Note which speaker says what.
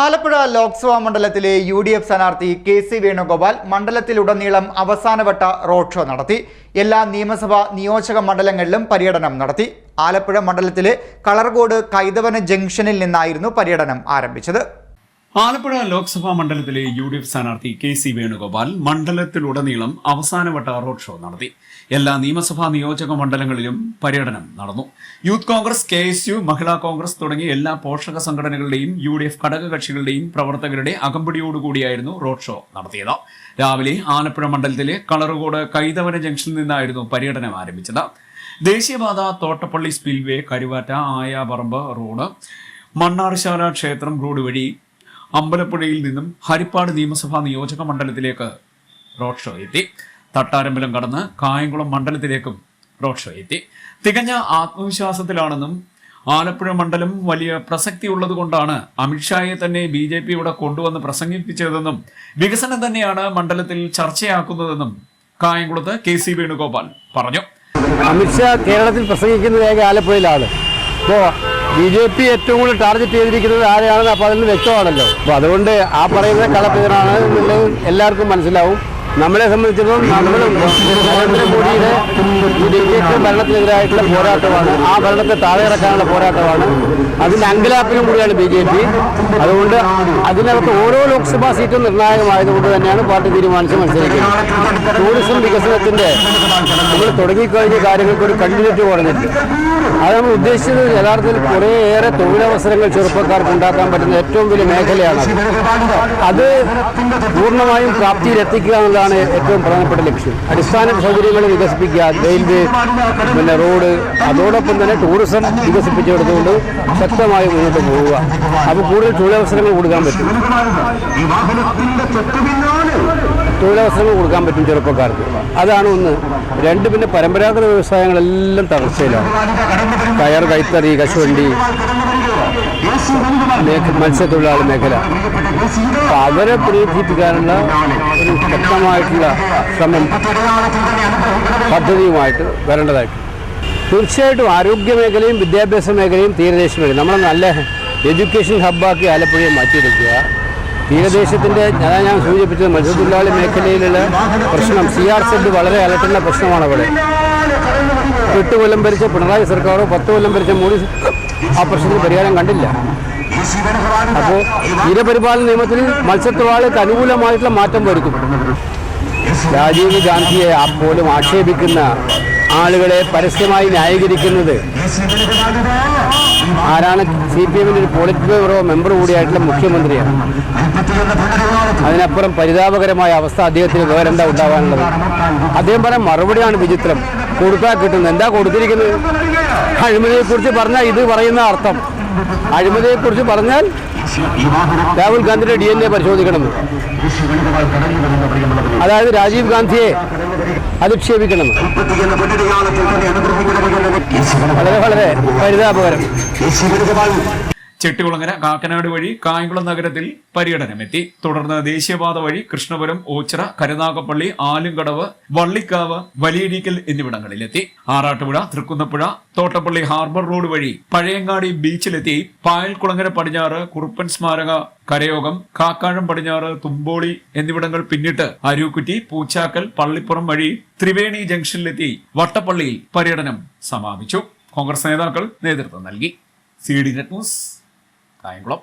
Speaker 1: ആലപ്പുഴ ലോക്സഭാ മണ്ഡലത്തിലെ U D F സ്ഥാനാർത്ഥി K C Venugopal മണ്ഡലത്തിലുടനീളം അവസാനവട്ട റോഡ് ഷോ നടത്തി. എല്ലാ നിയമസഭാ നിയോജക മണ്ഡലങ്ങളിലും പര്യടനം നടത്തി. ആലപ്പുഴ മണ്ഡലത്തിലെ കളർകോട് കൈതവന ജംഗ്ഷനിൽ നിന്നായിരുന്നു പര്യടനം ആരംഭിച്ചത്.
Speaker 2: ആലപ്പുഴ ലോക്സഭാ മണ്ഡലത്തിലെ യു ഡി എഫ് സ്ഥാനാർത്ഥി കെ സി വേണുഗോപാൽ മണ്ഡലത്തിലുടനീളം അവസാനവട്ട റോഡ് ഷോ നടത്തി. എല്ലാ നിയമസഭാ നിയോജക മണ്ഡലങ്ങളിലും പര്യടനം നടന്നു. Youth Congress K S U Mahila Congress തുടങ്ങിയ എല്ലാ പോഷക സംഘടനകളുടെയും യു ഡി എഫ് ഘടകകക്ഷികളുടെയും പ്രവർത്തകരുടെ അകമ്പടിയോടുകൂടിയായിരുന്നു റോഡ് ഷോ നടത്തിയത്. രാവിലെ ആലപ്പുഴ മണ്ഡലത്തിലെ കളറുകോട് കൈതവന ജംഗ്ഷനിൽ നിന്നായിരുന്നു പര്യടനം ആരംഭിച്ചത്. ദേശീയപാത തോട്ടപ്പള്ളി സ്പിൽവേ കരുവാറ്റ ആയാപറമ്പ് റോഡ് മണ്ണാർശാല ക്ഷേത്രം റോഡ് വഴി അമ്പലപ്പുഴയിൽ നിന്നും ഹരിപ്പാട് നിയമസഭാ നിയോജക മണ്ഡലത്തിലേക്ക് റോഡ് ഷോ എത്തി. തട്ടാരമ്പലം കടന്ന് കായംകുളം മണ്ഡലത്തിലേക്കും റോഡ് ഷോ എത്തി. തികഞ്ഞ ആത്മവിശ്വാസത്തിലാണെന്നും ആലപ്പുഴ മണ്ഡലം വലിയ പ്രസക്തിയുള്ളത് കൊണ്ടാണ് അമിത്ഷായെ തന്നെ ബി ജെ പി ഇവിടെ കൊണ്ടുവന്ന് പ്രസംഗിപ്പിച്ചതെന്നും വികസനം തന്നെയാണ് മണ്ഡലത്തിൽ ചർച്ചയാക്കുന്നതെന്നും കായംകുളത്ത് കെ സി വേണുഗോപാൽ പറഞ്ഞു.
Speaker 3: അമിത്ഷാ കേരളത്തിൽ പ്രസംഗിക്കുന്ന രേഖ ആലപ്പുഴയിലാണ്. ഇപ്പോൾ ബി ജെ പി ഏറ്റവും കൂടുതൽ ടാർഗറ്റ് ചെയ്തിരിക്കുന്നത് ആരെയാണെന്ന് അപ്പോൾ അതിന് വ്യക്തമാണല്ലോ. അപ്പോൾ അതുകൊണ്ട് ആ പറയുന്ന കളപ്പെതിരാണ് എന്നുള്ളത് എല്ലാവർക്കും മനസ്സിലാവും. നമ്മളെ സംബന്ധിച്ചിടത്തോളം നമ്മൾ നരേന്ദ്രമോദിയുടെ ഡിക്റ്റേറ്റർ ഭരണത്തിനെതിരായിട്ടുള്ള പോരാട്ടമാണ്. ആ ഭരണത്തെ താഴെ ഇറക്കാനുള്ള പോരാട്ടമാണ്. അതിന്റെ അങ്കലാപ്പിലും കൂടിയാണ് ബി ജെ പി. അതുകൊണ്ട് അതിനകത്ത് ഓരോ ലോക്സഭാ സീറ്റും നിർണായകമായതുകൊണ്ട് തന്നെയാണ് പാർട്ടി തീരുമാനിച്ച് മത്സരിക്കുന്നത്. ടൂറിസം വികസനത്തിന്റെ നമ്മൾ തുടങ്ങിക്കഴിഞ്ഞ കാര്യങ്ങൾക്ക് ഒരു കണ്ടിന്യൂറ്റി കുറഞ്ഞിട്ട് അത് നമ്മൾ ഉദ്ദേശിച്ചത് യഥാർത്ഥത്തിൽ കുറേയേറെ തൊഴിലവസരങ്ങൾ ചെറുപ്പക്കാർക്ക് ഉണ്ടാക്കാൻ പറ്റുന്ന ഏറ്റവും വലിയ മേഖലയാണ് അത് പൂർണമായും പ്രാപ്തിയിലെത്തിക്കുക എന്നുള്ളതാണ് ഏറ്റവും പ്രധാനപ്പെട്ട ലക്ഷ്യം. അടിസ്ഥാന സൗകര്യങ്ങൾ വികസിപ്പിക്കുക റെയിൽവേ പിന്നെ റോഡ് അതോടൊപ്പം തന്നെ ടൂറിസം വികസിപ്പിച്ചെടുത്തുകൊണ്ട് ശക്തമായി മുന്നോട്ട് പോവുക. അപ്പോൾ കൂടുതൽ തൊഴിലവസരങ്ങൾ കൊടുക്കാൻ പറ്റും. തൊഴിലവസരങ്ങൾ കൊടുക്കാൻ പറ്റും ചെറുപ്പക്കാർക്ക്. അതാണ് ഒന്ന്. രണ്ട് പിന്നെ പരമ്പരാഗത വ്യവസായങ്ങളെല്ലാം തകർച്ചയിലാണ്. കയർ കൈത്തറി കശുവണ്ടി മത്സ്യത്തൊഴിലാളി മേഖല. അവരെ പ്രീതിപ്പിക്കാനുള്ള ഒരു ശക്തമായിട്ടുള്ള ശ്രമം പദ്ധതിയുമായിട്ട് വരേണ്ടതായിട്ട് തീർച്ചയായിട്ടും ആരോഗ്യ മേഖലയും വിദ്യാഭ്യാസ മേഖലയും തീരദേശ മേഖല നമ്മളെ നല്ല എഡ്യൂക്കേഷൻ ഹബ്ബാക്കി ആലപ്പുഴയെ മാറ്റിയെടുക്കുക. തീരദേശത്തിന്റെ ഞാൻ ഞാൻ സൂചിപ്പിച്ചത് മത്സ്യത്തൊഴിലാളി മേഖലയിലുള്ള പ്രശ്നം. സി ആർ സെഡ് വളരെ അലട്ടുന്ന പ്രശ്നമാണ് അവിടെ. എട്ട് കൊല്ലം ഭരിച്ച പിണറായി സർക്കാരോ പത്ത് കൊല്ലം ഭരിച്ച മോഡി ആ പ്രശ്നത്തിന് പരിഹാരം കണ്ടില്ല. അപ്പോൾ തീരപരിപാലന നിയമത്തിൽ മത്സ്യത്തൊഴിലാളികൾക്ക് അനുകൂലമായിട്ടുള്ള മാറ്റം വരുത്തും. രാജീവ് ഗാന്ധിയെ അപ്പോലും പോലും ആക്ഷേപിക്കുന്ന ആളുകളെ പരസ്യമായി ന്യായീകരിക്കുന്നത് ആരാണ് സി പി എമ്മിന്റെ ഒരു പോളിറ്റ് ബ്യൂറോ മെമ്പർ കൂടിയായിട്ടുള്ള മുഖ്യമന്ത്രിയാണ്. അതിനപ്പുറം പരിതാപകരമായ അവസ്ഥ അദ്ദേഹത്തിന് വേറെന്താ ഉണ്ടാവാനുള്ളത്? അദ്ദേഹം പറയാൻ മറുപടിയാണ് വിചിത്രം. കൊടുത്താൽ കിട്ടുന്നത്. എന്താ കൊടുത്തിരിക്കുന്നത്? അഴിമതിയെക്കുറിച്ച് പറഞ്ഞാൽ ഇത് പറയുന്ന അർത്ഥം. അഴിമതിയെക്കുറിച്ച് പറഞ്ഞാൽ രാഹുൽ ഗാന്ധിയുടെ ഡി എൻ എ പരിശോധിക്കണം. അതായത് രാജീവ് ഗാന്ധിയെ അധിക്ഷേപിക്കണം. വളരെ വളരെ പരിതാപകരം.
Speaker 2: ചെട്ടികുളങ്ങര കാക്കനാട് വഴി കായംകുളം നഗരത്തിൽ പര്യടനമെത്തി. തുടർന്ന് ദേശീയപാത വഴി കൃഷ്ണപുരം ഓച്ചിറ കരുനാഗപ്പള്ളി ആലുംകടവ് വള്ളിക്കാവ് വലിയടിക്കൽ എന്നിവിടങ്ങളിലെത്തി. ആറാട്ടുപുഴ തൃക്കുന്നപ്പുഴ തോട്ടപ്പള്ളി ഹാർബർ റോഡ് വഴി പഴയങ്ങാടി ബീച്ചിലെത്തി പായൽകുളങ്ങര പടിഞ്ഞാറ് കുറുപ്പൻ സ്മാരക കരയോഗം കാക്കാഴം പടിഞ്ഞാറ് തുമ്പോളി എന്നിവിടങ്ങൾ പിന്നിട്ട് അരൂക്കുറ്റി പൂച്ചാക്കൽ പള്ളിപ്പുറം വഴി ത്രിവേണി ജംഗ്ഷനിലെത്തി വട്ടപ്പള്ളിയിൽ പര്യടനം സമാപിച്ചു. കോൺഗ്രസ് നേതാക്കൾ നേതൃത്വം നൽകി. C D net news. Kayamkulam